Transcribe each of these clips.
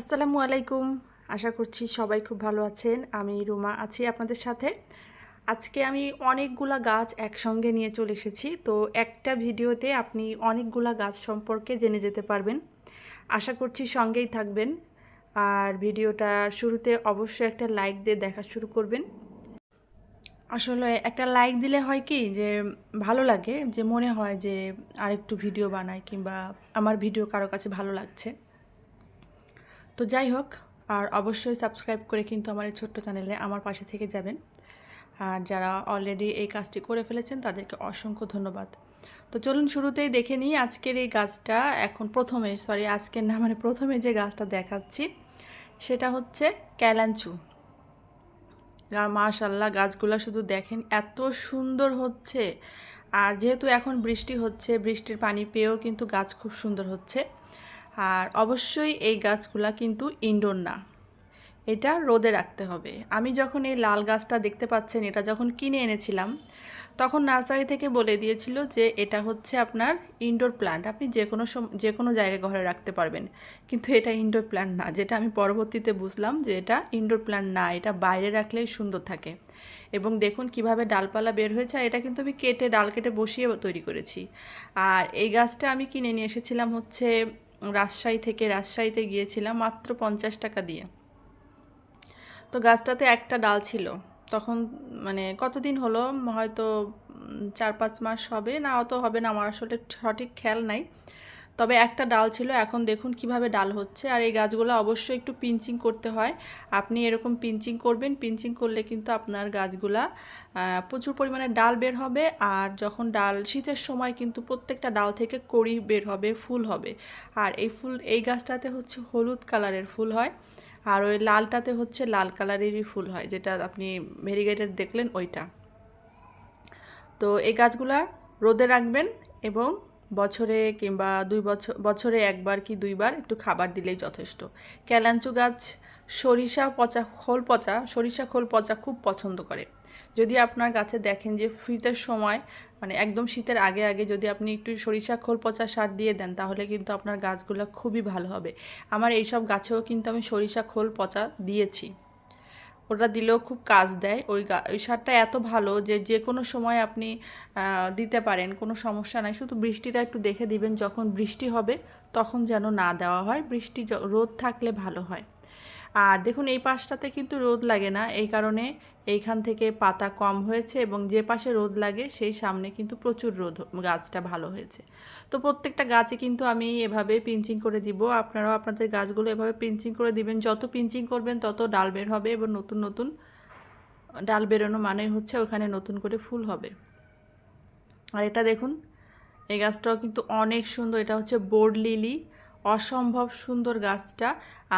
আসসালামু আলাইকুম। আশা করছি সবাই খুব ভালো আছেন। আমি রুমা আছি আপনাদের সাথে। আজকে আমি অনেকগুলা গাছ একসঙ্গে নিয়ে চলে এসেছি। তো একটা ভিডিওতে আপনি অনেকগুলা গাছ সম্পর্কে জেনে যেতে পারবেন। আশা করছি সঙ্গেই থাকবেন। আর ভিডিওটা শুরুতে অবশ্যই একটা লাইক দিয়ে দেখা শুরু করবেন। আসলে একটা লাইক দিলে হয় কি যে ভালো লাগে, যে মনে হয় যে আরেকটু ভিডিও বানাই কিংবা আমার ভিডিও কারও কাছে ভালো লাগছে। তো যাই হোক, আর অবশ্যই সাবস্ক্রাইব করে কিন্তু আমার এই ছোট্ট চ্যানেলে আমার পাশে থেকে যাবেন। আর যারা অলরেডি এই কাজটি করে ফেলেছেন, তাদেরকে অসংখ্য ধন্যবাদ। তো চলুন শুরুতেই দেখে নিই আজকের এই গাছটা এখন প্রথমে সরি আজকের না মানে প্রথমে যে গাছটা দেখাচ্ছি, সেটা হচ্ছে ক্যালাঞ্চু মাশাল্লাহ গাছগুলো শুধু দেখেন এত সুন্দর হচ্ছে। আর যেহেতু এখন বৃষ্টি হচ্ছে, বৃষ্টির পানি পেয়েও কিন্তু গাছ খুব সুন্দর হচ্ছে। আর অবশ্যই এই গাছগুলা কিন্তু ইনডোর না। এটা রোদে রাখতে হবে। আমি যখন এই লাল গাছটা দেখতে পাচ্ছেন, এটা যখন কিনে এনেছিলাম, তখন নার্সারি থেকে বলে দিয়েছিল যে এটা হচ্ছে আপনার ইনডোর প্ল্যান্ট আপনি যে কোনো যে কোনো জায়গায় ঘরে রাখতে পারবেন। কিন্তু এটা ইনডোর প্ল্যান্ট না। যেটা আমি পরবর্তীতে বুঝলাম যে এটা ইনডোর প্ল্যান্ট না। এটা বাইরে রাখলেই সুন্দর থাকে। এবং দেখুন কীভাবে ডালপালা বের হয়েছে এটা কিন্তু আমি কেটে, ডাল কেটে বসিয়ে তৈরি করেছি। আর এই গাছটা আমি কিনে নিয়ে এসেছিলাম হচ্ছে রাজশাহী থেকে রাজশাহীতে গিয়েছিলাম মাত্র পঞ্চাশ টাকা দিয়ে। তো গাছটাতে একটা ডাল ছিল। তখন মানে কতদিন হলো? হয়তো চার পাঁচ মাস হবে। না, অত হবে না। আমার আসলে সঠিক খেয়াল নাই। তবে একটা ডাল ছিল, এখন দেখুন কীভাবে ডাল হচ্ছে। আর এই গাছগুলো অবশ্যই একটু পিঞ্চিং করতে হয়। আপনি এরকম পিঞ্চিং করবেন, পিঞ্চিং করলে কিন্তু আপনার গাছগুলা প্রচুর পরিমাণে ডাল বের হবে। আর যখন ডাল, শীতের সময় কিন্তু প্রত্যেকটা ডাল থেকে কড়ি বের হবে, ফুল হবে। আর এই ফুল, এই গাছটাতে হচ্ছে হলুদ কালারের ফুল হয়। আর ওই লালটাতে হচ্ছে লাল কালারেরই ফুল হয়, যেটা আপনি ভেরিগেটেড দেখলেন ওইটা। তো এই গাছগুলা রোদে রাখবেন এবং বছরে কিংবা দুই বছর, বছরে একবার কি দুইবার একটু খাবার দিলেই যথেষ্ট। ক্যালাঞ্চু গাছ সরিষা পচা, খোল পচা, সরিষা খোল পচা খুব পছন্দ করে। যদি আপনার গাছে দেখেন যে শীতের সময় মানে একদম শীতের আগে আগে যদি আপনি একটু সরিষা খোল পচা সার দিয়ে দেন, তাহলে কিন্তু আপনার গাছগুলো খুবই ভালো হবে। আমার এইসব গাছেও কিন্তু আমি সরিষা খোল পচা দিয়েছি। ওটা দিলেও খুব কাজ দেয়। ওই ওই সারটা এত ভালো যে যে কোনো সময় আপনি দিতে পারেন, কোনো সমস্যা নাই। শুধু বৃষ্টিটা একটু দেখে দিবেন, যখন বৃষ্টি হবে তখন যেন না দেওয়া হয়। বৃষ্টি রোদ থাকলে ভালো হয়। আর দেখুন, এই পাশটাতে কিন্তু রোদ লাগে না। এই কারণে এইখান থেকে পাতা কম হয়েছে এবং যে পাশে রোদ লাগে সেই সামনে কিন্তু প্রচুর রোদ গাছটা ভালো হয়েছে। তো প্রত্যেকটা গাছে কিন্তু আমি এভাবে পিঞ্চিং করে দিব। আপনারাও আপনাদের গাছগুলো এভাবে পিঞ্চিং করে দিবেন। যত পিঞ্চিং করবেন তত ডাল বের হবে এবং নতুন নতুন ডাল বেরোনো মানে হচ্ছে ওখানে নতুন করে ফুল হবে। আর এটা দেখুন, এই গাছটাও কিন্তু অনেক সুন্দর। এটা হচ্ছে বোর্ড লিলি। অসম্ভব সুন্দর গাছটা।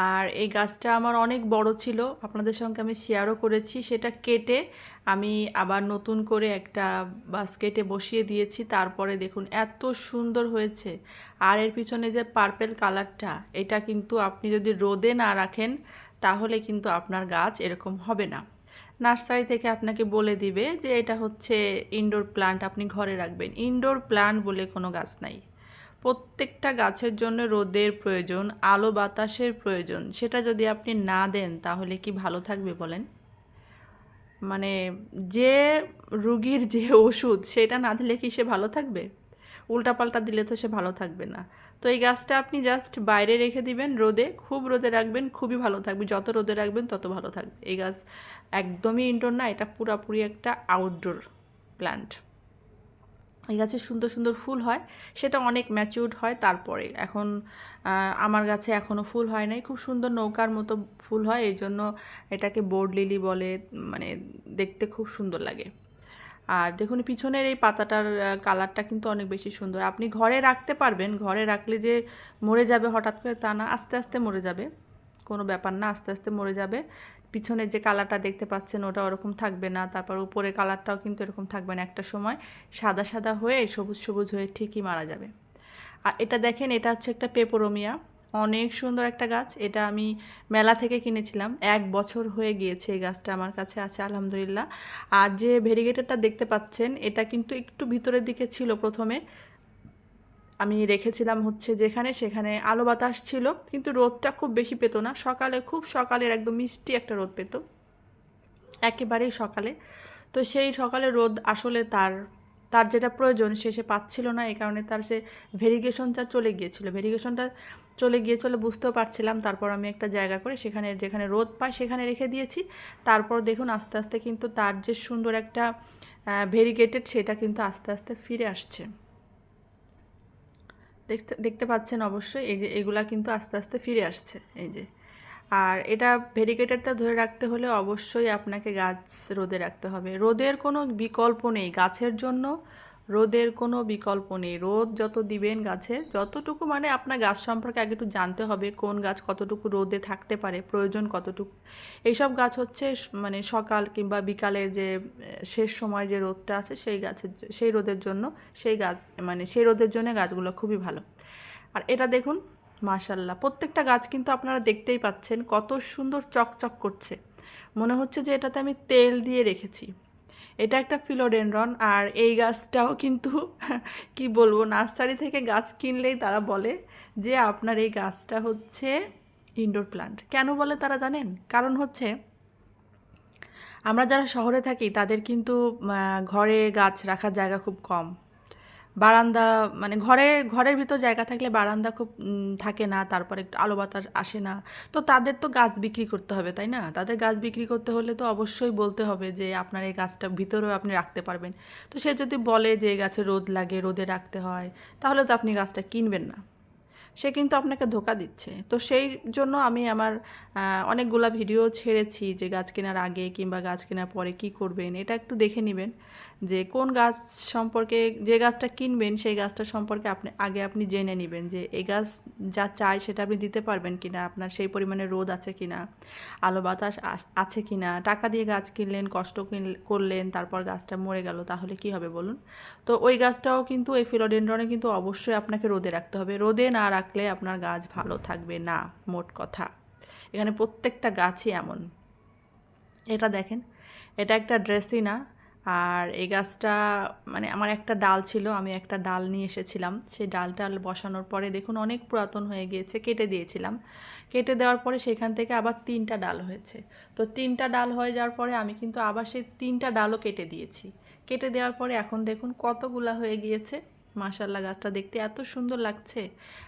আর এই গাছটা আমার অনেক বড় ছিল, আপনাদের সঙ্গে আমি শেয়ারও করেছি। সেটা কেটে আমি আবার নতুন করে একটা বাস্কেটে বসিয়ে দিয়েছি। তারপরে দেখুন, এত সুন্দর হয়েছে। আর এর পিছনে যে পার্পেল কালারটা এটা কিন্তু আপনি যদি রোদে না রাখেন, তাহলে কিন্তু আপনার গাছ এরকম হবে না। নার্সারি থেকে আপনাকে বলে দিবে যে এটা হচ্ছে ইনডোর প্লান্ট আপনি ঘরে রাখবেন। ইনডোর প্লান্ট বলে কোনো গাছ নাই। প্রত্যেকটা গাছের জন্য রোদের প্রয়োজন, আলো বাতাসের প্রয়োজন, সেটা যদি আপনি না দেন তাহলে কি ভালো থাকবে বলেন? মানে যে রুগীর যে ওষুধ, সেটা না দিলে কি সে ভালো থাকবে? উল্টাপাল্টা দিলে তো সে ভালো থাকবে না। তো এই গাছটা আপনি জাস্ট বাইরে রেখে দিবেন রোদে, খুব রোদে রাখবেন, খুবই ভালো থাকবে। যত রোদে রাখবেন তত ভালো থাকবে। এই গাছ একদমই ইনডোর না, এটা পুরাপুরি একটা আউটডোর প্ল্যান্ট এই গাছে সুন্দর সুন্দর ফুল হয়, সেটা অনেক ম্যাচিউর্ড হয় তারপরে। এখন আমার গাছে এখনও ফুল হয় নাই, খুব সুন্দর নৌকার মতো ফুল হয় এই জন্য এটাকে বোর্ড লিলি বলে মানে দেখতে খুব সুন্দর লাগে। আর দেখুন, পিছনের এই পাতাটার কালারটা কিন্তু অনেক বেশি সুন্দর। আপনি ঘরে রাখতে পারবেন, ঘরে রাখলে যে মরে যাবে হঠাৎ করে তা না, আস্তে আস্তে মরে যাবে। কোনো ব্যাপার না, আস্তে আস্তে মরে যাবে। পিছনের যে কালারটা দেখতে পাচ্ছেন ওটা ওরকম থাকবে না। তারপর উপরে কালারটাও কিন্তু এরকম থাকবে না একটা সময়। সাদা সাদা হয়ে সবুজ সবুজ হয়ে ঠিকই মারা যাবে। আর এটা দেখেন, এটা হচ্ছে একটা পেপোরোমিয়া। অনেক সুন্দর একটা গাছ। এটা আমি মেলা থেকে কিনেছিলাম। এক বছর হয়ে গিয়েছে এই গাছটা আমার কাছে আছে, আলহামদুলিল্লাহ। আর যে ভেরিগেটারটা দেখতে পাচ্ছেন, এটা কিন্তু একটু ভিতরের দিকে ছিল প্রথমে। আমি রেখেছিলাম হচ্ছে যেখানে সেখানে আলো বাতাস ছিল, কিন্তু রোদটা খুব বেশি পেত না। সকালে, খুব সকালের একদম মিষ্টি একটা রোদ পেত। একেবারেই সকালে। তো সেই সকালে রোদ আসলে তার তার যেটা প্রয়োজন সে সে পাচ্ছিল না, এই কারণে তার সে ভেরিগেশনটা চলে গিয়েছিল। ভেরিগেশনটা চলে গিয়েছিল বুঝতেও পারছিলাম, তারপর আমি একটা জায়গা করে সেখানে, যেখানে রোদ পায় সেখানে রেখে দিয়েছি। তারপর দেখুন আস্তে আস্তে কিন্তু তার যে সুন্দর একটা ভেরিগেটেড সেটা কিন্তু আস্তে আস্তে ফিরে আসছে। দেখতে পাচ্ছেন অবশ্যই, এই যে এগুলা কিন্তু আস্তে আস্তে ফিরে আসছে, এই যে। আর এটা ভেরিকেটারটা ধরে রাখতে হলে অবশ্যই আপনাকে গাছ রোদে রাখতে হবে। রোদের কোনো বিকল্প নেই। গাছের জন্য রোদের কোনো বিকল্প নেই। রোদ যত দিবেন গাছের, যতটুকু মানে আপনার গাছ সম্পর্কে আগে একটু জানতে হবে, কোন গাছ কতটুকু রোদে থাকতে পারে, প্রয়োজন কতটুকু। এইসব গাছ হচ্ছে মানে সকাল কিংবা বিকালের যে শেষ সময় যে রোদটা আছে, সেই গাছের সেই রোদের জন্য সেই গাছ মানে সেই রোদের জন্য গাছগুলো খুবই ভালো। আর এটা দেখুন মাশাল্লাহ প্রত্যেকটা গাছ কিন্তু আপনারা দেখতেই পাচ্ছেন কত সুন্দর চকচক করছে। মনে হচ্ছে যে এটাতে আমি তেল দিয়ে রেখেছি। এটা একটা ফিলোডেনড্রন আর এই গাছটাও কিন্তু কি বলব, নার্সারি থেকে গাছ কিনলেই তারা বলে যে আপনার এই গাছটা হচ্ছে ইনডোর প্লান্ট কেন বলে তারা জানেন? কারণ হচ্ছে আমরা যারা শহরে থাকি তাদের কিন্তু ঘরে গাছ রাখার জায়গা খুব কম। বারান্দা মানে ঘরে, ঘরের ভিতর জায়গা থাকলে বারান্দা খুব থাকে না, তারপরে একটু আলো বাতাস আসে না। তো তাদের তো গাছ বিক্রি করতে হবে, তাই না? তাদের গাছ বিক্রি করতে হলে তো অবশ্যই বলতে হবে যে, আপনার এই গাছটা ভিতরেও আপনি রাখতে পারবেন। তো সে যদি বলে যে গাছে রোদ লাগে, রোদে রাখতে হয়, তাহলে তো আপনি গাছটা কিনবেন না। সে কিন্তু আপনাকে ধোকা দিচ্ছে। তো সেই জন্য আমি আমার অনেকগুলা ভিডিও ছেড়েছি যে, গাছ কেনার আগে কিংবা গাছ কেনার পরে কি করবেন? এটা একটু দেখে নেবেন। যে কোন গাছ সম্পর্কে যে গাছটা কিনবেন, সেই গাছটা সম্পর্কে আপনি, আগে আপনি জেনে নেবেন যে এই গাছ যা চাই সেটা আপনি দিতে পারবেন কি না আপনার সেই পরিমাণে রোদ আছে কি না আলো বাতাস আছে কি না টাকা দিয়ে গাছ কিনলেন, কষ্ট করলেন, তারপর গাছটা মরে গেল, তাহলে কি হবে বলুন? তো ওই গাছটাও কিন্তু এই ফিলোডেন্ড্রনে কিন্তু অবশ্যই আপনাকে রোদে রাখতে হবে। রোদে না রাখলে আপনার গাছ ভালো থাকবে না, মোট কথা। এখানে প্রত্যেকটা গাছই এমন। এটা দেখেন, এটা একটা ড্রেসিনা আর এই গাছটা মানে আমার একটা ডাল ছিল, আমি একটা ডাল নিয়ে এসেছিলাম। সেই ডালটা বসানোর পরে দেখুন অনেক পুরাতন হয়ে গিয়েছে, কেটে দিয়েছিলাম। কেটে দেওয়ার পরে সেখান থেকে আবার তিনটা ডাল হয়েছে। তো তিনটা ডাল হয়ে যাওয়ার পরে আমি কিন্তু আবার সেই তিনটা ডালও কেটে দিয়েছি। কেটে দেওয়ার পরে এখন দেখুন কতগুলা হয়ে গিয়েছে। মাশাল্লাহ গাছটা দেখতে এত সুন্দর লাগছে।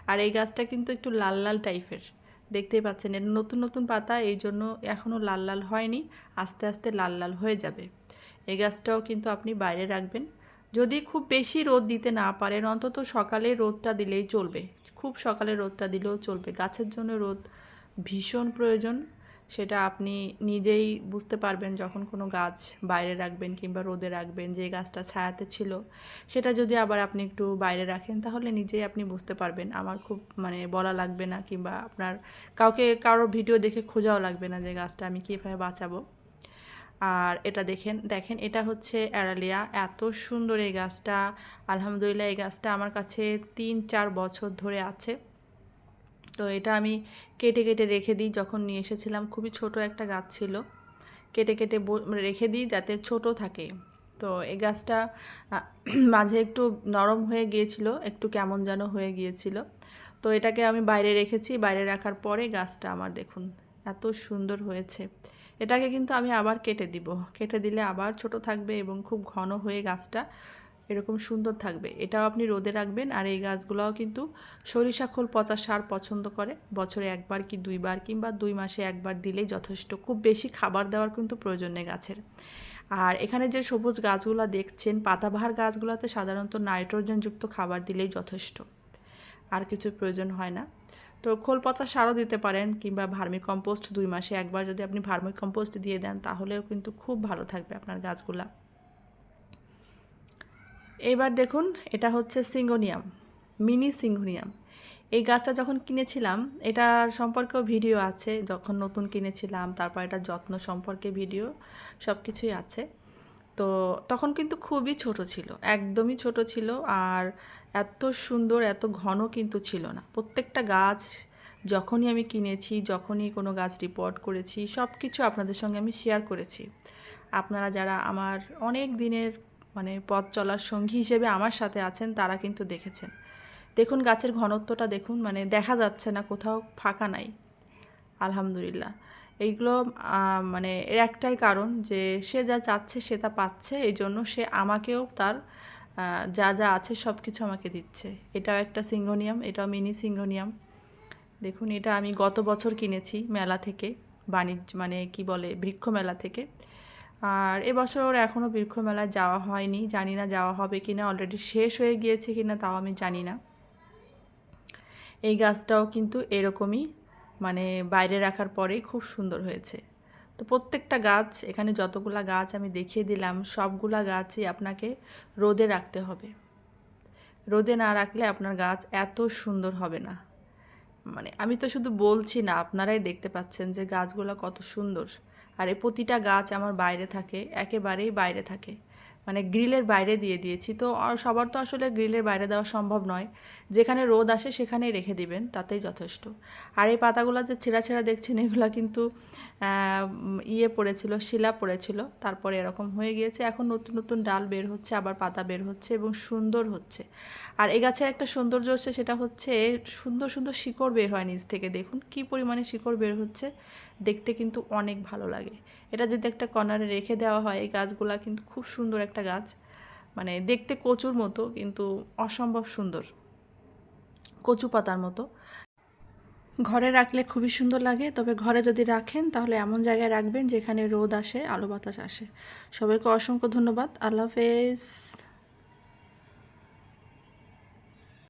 আর এই গাছটা কিন্তু একটু লাল লাল টাইপের। দেখতেই পাচ্ছেন এর নতুন নতুন পাতা এই জন্য এখনও লাল লাল হয়নি। আস্তে আস্তে লাল লাল হয়ে যাবে। এই গাছটাও কিন্তু আপনি বাইরে রাখবেন। যদি খুব বেশি রোদ দিতে না পারেন, অন্তত সকালে রোদটা দিলেই চলবে। খুব সকালে রোদটা দিলেও চলবে। গাছের জন্য রোদ ভীষণ প্রয়োজন, সেটা আপনি নিজেই বুঝতে পারবেন যখন কোনো গাছ বাইরে রাখবেন কিংবা রোদে রাখবেন, যে গাছটা ছায়াতে ছিল, সেটা যদি আবার আপনি একটু বাইরে রাখেন, তাহলে নিজেই আপনি বুঝতে পারবেন। আমার খুব মানে বলা লাগবে না কিংবা আপনার কাউকে, কারোর ভিডিও দেখে খোঁজাও লাগবে না যে গাছটা আমি কীভাবে বাঁচাবো। আর এটা দেখেন দেখেন এটা হচ্ছে অ্যারালিয়া। এত সুন্দর এই গাছটা। আলহামদুলিল্লাহ এই গাছটা আমার কাছে তিন, চার বছর ধরে আছে। তো এটা আমি কেটে কেটে রেখে দিই। যখন নিয়ে এসেছিলাম, খুবই ছোট একটা গাছ ছিল। কেটে কেটে রেখে দিই যাতে ছোট থাকে। তো এই গাছটা মাঝে একটু নরম হয়ে গিয়েছিল, একটু কেমন যেন হয়ে গিয়েছিল। তো এটাকে আমি বাইরে রেখেছি। বাইরে রাখার পরে গাছটা আমার দেখুন, এত সুন্দর হয়েছে। এটাকে কিন্তু আমি আবার কেটে দিব। কেটে দিলে আবার ছোট থাকবে এবং খুব ঘন হয়ে গাছটা এরকম সুন্দর থাকবে। এটাও আপনি রোদে রাখবেন আর এই গাছগুলোও কিন্তু সরিষা খোল পচা সার পছন্দ করে। বছরে একবার কি দুইবার কিংবা দুই মাসে একবার দিলেই যথেষ্ট। খুব বেশি খাবার দেওয়ার কিন্তু প্রয়োজন নেই গাছের। আর এখানে যে সবুজ গাছগুলো দেখছেন, পাতাবাহার গাছগুলোতে সাধারণত নাইট্রোজেনযুক্ত খাবার দিলেই যথেষ্ট। আর কিছু প্রয়োজন হয় না। তো খোল পাতা সারও দিতে পারেন কিংবা ভার্মি কম্পোস্ট দুই মাসে একবার যদি আপনি ভার্মি কম্পোস্ট দিয়ে দেন, তাহলেও কিন্তু খুব ভালো থাকবে আপনার গাছগুলা। এইবার দেখুন, এটা হচ্ছে সিঙ্গোনিয়াম, মিনি সিঙ্গোনিয়াম। এই গাছটা যখন কিনেছিলাম, এটার সম্পর্কেও ভিডিও আছে, যখন নতুন কিনেছিলাম, তারপর এটা যত্ন সম্পর্কে ভিডিও সব কিছুই আছে। তো তখন কিন্তু খুবই ছোট ছিল, একদমই ছোট ছিল, আর এত সুন্দর, এত ঘন কিন্তু ছিল না। প্রত্যেকটা গাছ যখনই আমি কিনেছি, যখনই কোনো গাছ রিপোর্ট করেছি সব কিছু আপনাদের সঙ্গে আমি শেয়ার করেছি। আপনারা যারা আমার অনেক দিনের মানে পথ চলার সঙ্গী হিসেবে আমার সাথে আছেন, তারা কিন্তু দেখেছেন। দেখুন গাছের ঘনত্বটা, দেখুন মানে দেখা যাচ্ছে না, কোথাও ফাঁকা নাই। আলহামদুলিল্লাহ। এইগুলো মানে এর একটাই কারণ যে সে যা চাচ্ছে, সে তা পাচ্ছে এই জন্য সে আমাকেও তার যা যা আছে সব কিছু আমাকে দিচ্ছে। এটাও একটা সিঙ্গোনিয়াম, এটাও মিনি সিঙ্গোনিয়াম। দেখুন, এটা আমি গত বছর কিনেছি মেলা থেকে, বাণিজ্য মানে কি বলে, বৃক্ষ মেলা থেকে। আর এবছর এখনও বৃক্ষ মেলায় যাওয়া হয়নি, জানি না যাওয়া হবে কি না অলরেডি শেষ হয়ে গিয়েছে কি না তাও আমি জানি না। এই গাছটাও কিন্তু এরকমই মানে বাইরে রাখার পরেই খুব সুন্দর হয়েছে। তো প্রত্যেকটা গাছ, এখানে যতগুলা গাছ আমি দেখিয়ে দিলাম, সবগুলা গাছই আপনাকে রোদে রাখতে হবে। রোদে না রাখলে আপনার গাছ এত সুন্দর হবে না। মানে আমি তো শুধু বলছি না, আপনারাই দেখতে পাচ্ছেন যে গাছগুলো কত সুন্দর। আর এই প্রতিটা গাছ আমার বাইরে থাকে, একেবারেই বাইরে থাকে। মানে গ্রিলের বাইরে দিয়ে দিয়েছি। তো সবার তো আসলে গ্রিলের বাইরে দেওয়া সম্ভব নয়। যেখানে রোদ আসে সেখানেই রেখে দিবেন, তাতেই যথেষ্ট। আর এই পাতাগুলো যে ছেঁড়া ছেঁড়া দেখছেন, এগুলো কিন্তু ইয়ে পড়েছিল, শিলা পড়েছিল। তারপরে এরকম হয়ে গিয়েছে। এখন নতুন নতুন ডাল বের হচ্ছে, আবার পাতা বের হচ্ছে এবং সুন্দর হচ্ছে। আর এই গাছের একটা সৌন্দর্য হচ্ছে, সেটা হচ্ছে সুন্দর সুন্দর শিকড় বের হয় নিচ থেকে। দেখুন কি পরিমাণে শিকড় বের হচ্ছে। দেখতে কিন্তু অনেক ভালো লাগে। এটা যদি একটা কর্নারে রেখে দেওয়া হয়, এই গাছগুলা কিন্তু খুব সুন্দর একটা গাছ। মানে দেখতে কচুর মতো, কিন্তু অসম্ভব সুন্দর। কচু পাতার মতো। ঘরে রাখলে খুবই সুন্দর লাগে, তবে ঘরে যদি রাখেন, তাহলে এমন জায়গায় রাখবেন যেখানে রোদ আসে, আলো বাতাস আসে। সবাইকে অসংখ্য ধন্যবাদ। আল্লাহ হাফেজ।